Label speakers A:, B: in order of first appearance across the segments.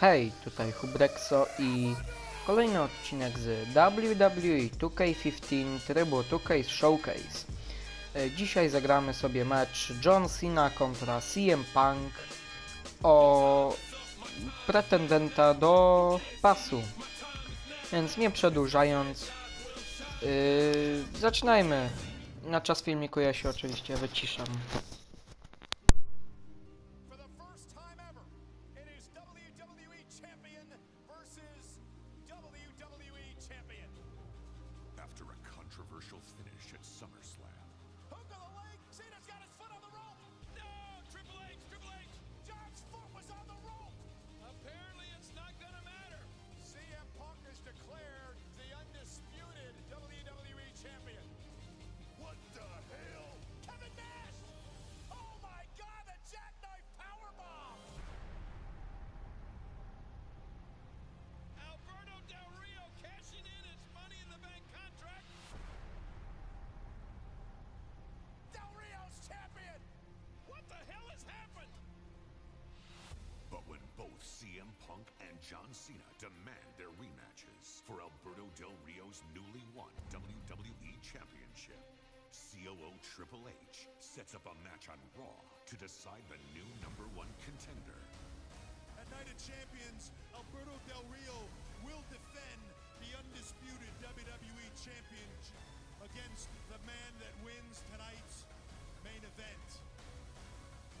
A: Hej, tutaj Hubrexo i kolejny odcinek z WWE 2K15 trybu 2K Showcase. E, Dzisiaj zagramy sobie mecz John Cena kontra CM Punk o pretendenta do pasu. Więc nie przedłużając, yy, zaczynajmy. Na czas filmiku ja się oczywiście wyciszam.
B: John Cena demand their rematches for Alberto Del Rio's newly won WWE Championship, COO Triple H sets up a match on Raw to decide the new number one contender.
C: At Night of Champions, Alberto Del Rio will defend the undisputed WWE Championship against the man that wins tonight's main event.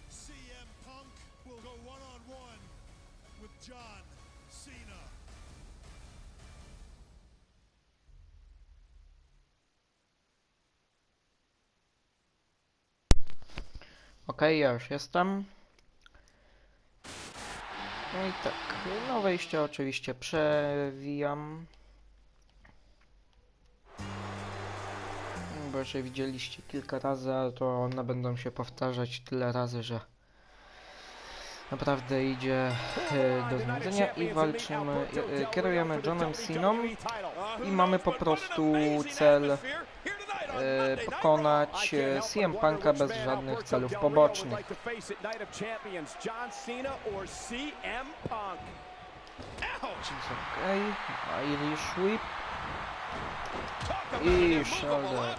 C: CM Punk will go one on one with John Cena.
A: Okej, ja już jestem. No i tak, no wejście oczywiście przewijam. Bo że widzieliście kilka razy, ale to one będą się powtarzać tyle razy, że naprawdę idzie e, do znudzenia i walczymy, e, e, kierujemy Johnem Ceną i mamy po prostu cel pokonać CM Punka bez żadnych celów pobocznych. Okej, Irish Whip I shoulder.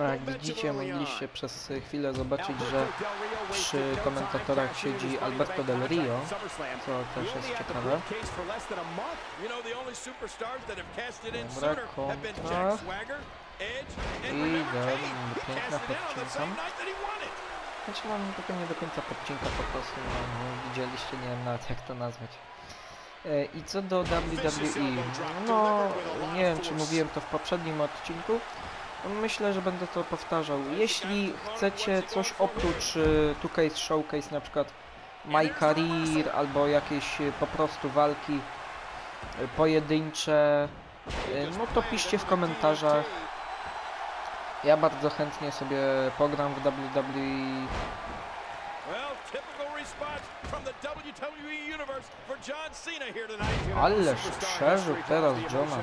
A: No jak widzicie, mogliście przez chwilę zobaczyć, że przy
D: no
A: komentatorach siedzi Alberto Del Rio, co też jest ciekawe. Dobra, kontra. I.
E: He
A: piękna podcinka. Znaczy mam tylko nie do końca podcinka po prostu, no, no, widzieliście, nie wiem nawet jak to nazwać. E, I co do WWE, no nie wiem czy mówiłem to w poprzednim odcinku, myślę, że będę to powtarzał. Jeśli chcecie coś oprócz e, 2K Showcase, na przykład My Career albo jakieś e, po prostu walki e, pojedyncze, no to piszcie w komentarzach. Ja bardzo chętnie sobie pogram w. WWE. Ależ przeżył teraz
D: The
A: Johna.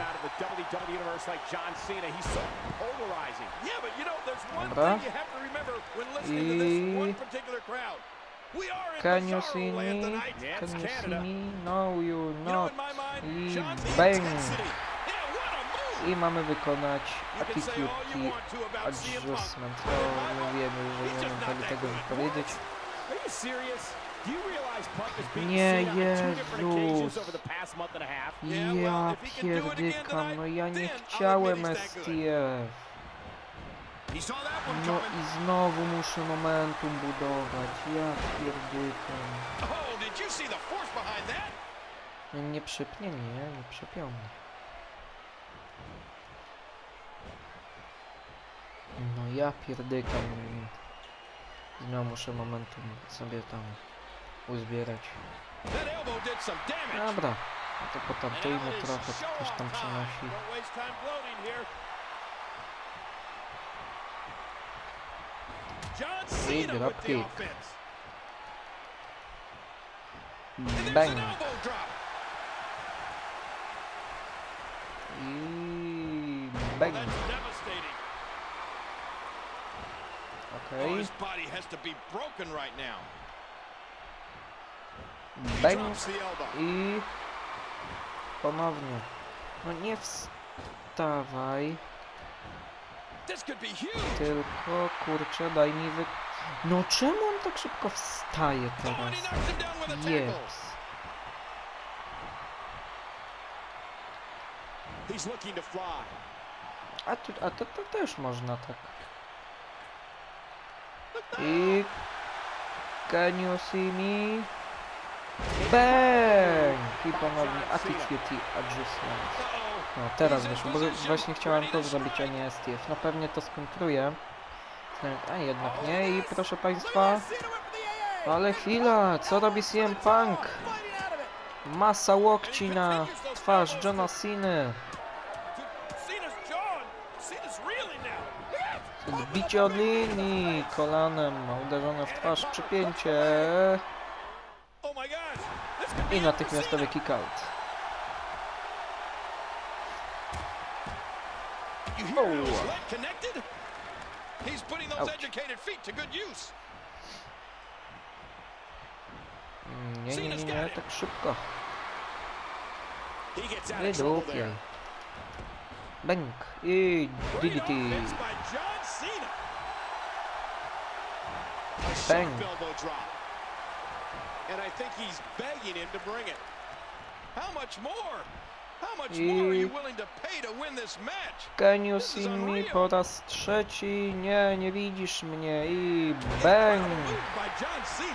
E: one
A: Dobra. I- Can you see me? Can you see me? No, you not. I bang. I mamy wykonać attitude
E: to Punk.
A: adjustment. To mówiłem, że nie wtedy tego wypowiedzieć. Nie, Jezus. Ja pierdykam, no ja nie chciałem. STF. No i znowu muszę momentum budować. Ja pierdykam.
C: Oh?
A: Nie, nie przypnie nie przypiął mnie. No ja pierdykam. Znowu muszę momentum sobie tam uzbierać. Dobra, no to
E: is
A: trochę, co
E: show
A: też tam przynosi. I drop kick. Bang! Okej.
E: his body has to be broken right now.
A: Bang. I ponownie. No nie wstawaj, tylko kurczę, daj mi wy... No czemu on tak szybko wstaje
E: Oh,
A: teraz? Jeps. A, tu, a to, to też można tak. I... Can you see me? Bang! I ponownie attitude adjustment. No teraz wyszło, bo właśnie chciałem to zrobić, a nie STF. No pewnie to skontruję. A jednak nie i proszę państwa... Ale chwila, co robi CM Punk? Masa łokci na twarz Johna Ceny.
E: Now.
A: Bicie od linii kolanem, uderzone w twarz, przypięcie
E: Oh
A: i natychmiastowy kick out. Oh. Mm, Nie, nie, nie, nie, tak szybko. Nie
D: there.
A: Bęk i DDT.
E: Offense by John Cena.
D: A sharp
A: Bang.
D: And I think he's begging him to bring it.
E: How much more? How much more are you willing to pay to win this match?
A: Me po raz trzeci? Nie, nie widzisz mnie i bang!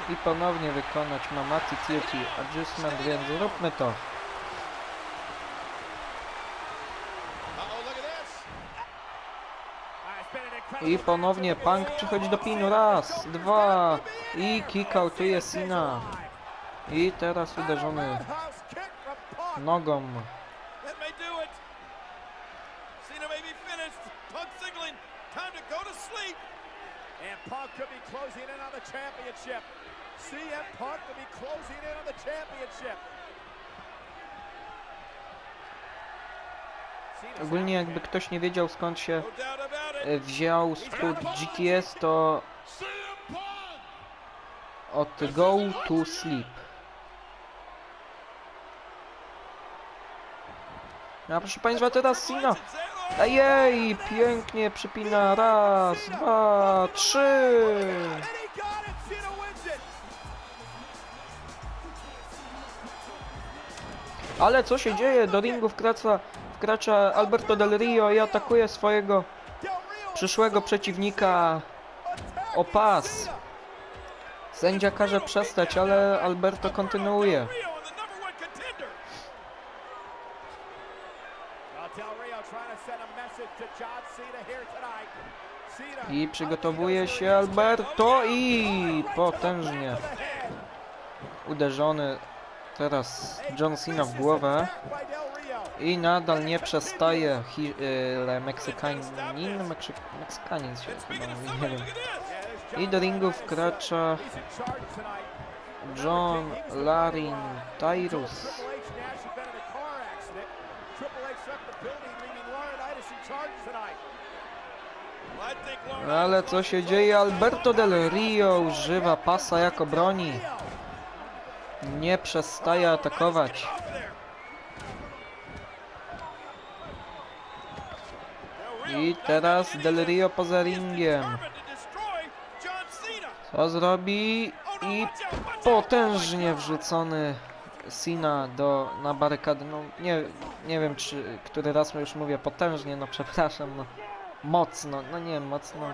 A: I ponownie wykonać Mamati TLT Adjustment, więc zróbmy to. I ponownie Punk przychodzi do pinu. Raz, dwa i kick outuje Cena. I teraz uderzony nogą. Ogólnie jakby ktoś nie wiedział skąd się
E: No
A: e, wziął skrót GTS to od Go to Sleep. A proszę Państwa teraz Cena. Ejej, pięknie przypina. Raz, dwa, trzy. Ale co się dzieje? Do ringu wkracza, wkracza Alberto Del Rio i atakuje swojego przyszłego przeciwnika o pas. Sędzia każe przestać, ale Alberto kontynuuje. I przygotowuje się Alberto i potężnie uderzony teraz John Cena w głowę. I nadal nie przestaje hi, y, Meksykanin, Meksy, Meksykanin się chyba mówi, nie wiem. I do ringu wkracza. John Larin Tyrus. Ale co się dzieje? Alberto Del Rio używa pasa jako broni. Nie przestaje atakować. I teraz Del Rio poza ringiem. Co zrobi? I potężnie wrzucony Sina do, na barykadę. No nie, nie wiem czy, który raz już mówię potężnie, no przepraszam, no mocno, no nie mocno.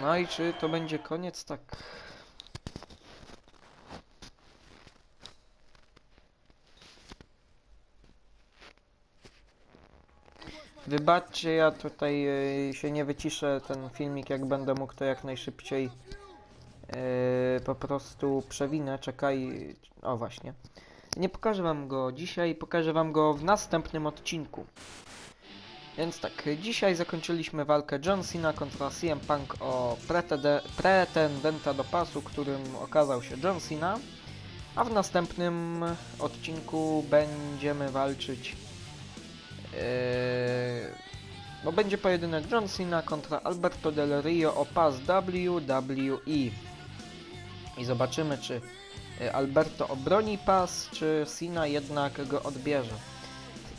A: No i czy to będzie koniec? Tak. Wybaczcie, ja tutaj y, się nie wyciszę ten filmik, jak będę mógł to jak najszybciej y, po prostu przewinę. Czekaj, o właśnie. Nie pokażę wam go dzisiaj, pokażę wam go w następnym odcinku. Więc tak, dzisiaj zakończyliśmy walkę John Cena kontra CM Punk o pretende- pretendenta do pasu, którym okazał się John Cena. A w następnym odcinku będziemy walczyć bo będzie pojedynek John Cena kontra Alberto Del Rio o pas WWE. I zobaczymy, czy y, Alberto obroni pas, czy Cena jednak go odbierze.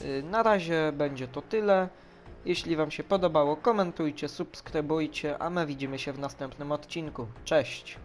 A: Y, Na razie będzie to tyle. Jeśli Wam się podobało, komentujcie, subskrybujcie, a my widzimy się w następnym odcinku. Cześć!